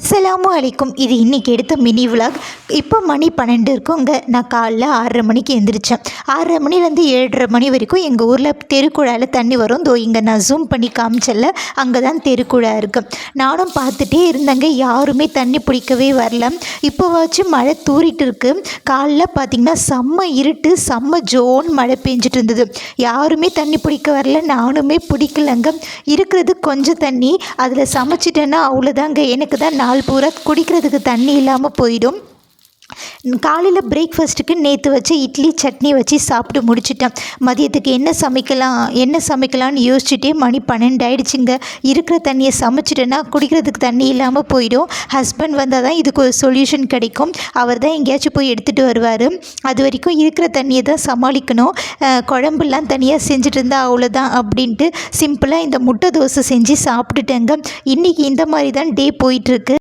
அஸ்ஸலாமு அலைக்கும். இது இன்றைக்கி எடுத்த மினி விலாக் இப்போ மணி பன்னெண்டு இருக்குங்க. நான் காலைல ஆறரை மணிக்கு எழுந்திரிச்சேன் ஆறரை மணிலேருந்து ஏழரை மணி வரைக்கும் எங்கள் ஊரில் தெருக்குழாயில் தண்ணி வரும். தோ இங்கே நான் ஜூம் பண்ணி காமிச்சல அங்கே தான் தெருக்குழா இருக்குது நானும் பார்த்துட்டே இருந்தேங்க. யாருமே தண்ணி பிடிக்கவே வரல. இப்போவாச்சும் மழை தூரிட்டு இருக்கு. காலைல பார்த்திங்கன்னா செம்ம இருட்டு செம்ம ஜோன் மழை பெஞ்சிட்டு இருந்தது. யாருமே தண்ணி பிடிக்க வரல. நானுமே பிடிக்கலங்க. இருக்கிறது கொஞ்சம் தண்ணி. அதில் சமைச்சிட்டேன்னா அவ்வளோதாங்க எனக்கு தான் நாள் பூரா குடிக்கிறதுக்கு தண்ணி இல்லாமல் போயிடும். காலையில் பிரேக்ஃபாஸ்ட்டுக்கு நேற்று வச்சு இட்லி சட்னி வச்சு சாப்பிட்டு முடிச்சிட்டேன். மதியத்துக்கு என்ன சமைக்கலாம் என்ன சமைக்கலாம்னு யோசிச்சுட்டே மணி பன்னெண்டு ஆயிடுச்சுங்க. இருக்கிற தண்ணியை சமைச்சிட்டேன்னா குடிக்கிறதுக்கு தண்ணி இல்லாமல் போயிடும். ஹஸ்பண்ட் வந்தால் தான் இதுக்கு ஒரு சொல்யூஷன் கிடைக்கும். அவர் தான் எங்கேயாச்சும் போய் எடுத்துகிட்டு வருவார். அது வரைக்கும் இருக்கிற தண்ணியை தான் சமாளிக்கணும். குழம்புலாம் தனியாக செஞ்சுட்டு இருந்தால் அவ்வளோதான் அப்படின்ட்டு சிம்பிளாக இந்த முட்டை தோசை செஞ்சு சாப்பிட்டுட்டேங்க. இன்றைக்கி இந்த மாதிரி தான் டே போயிட்டுருக்கு.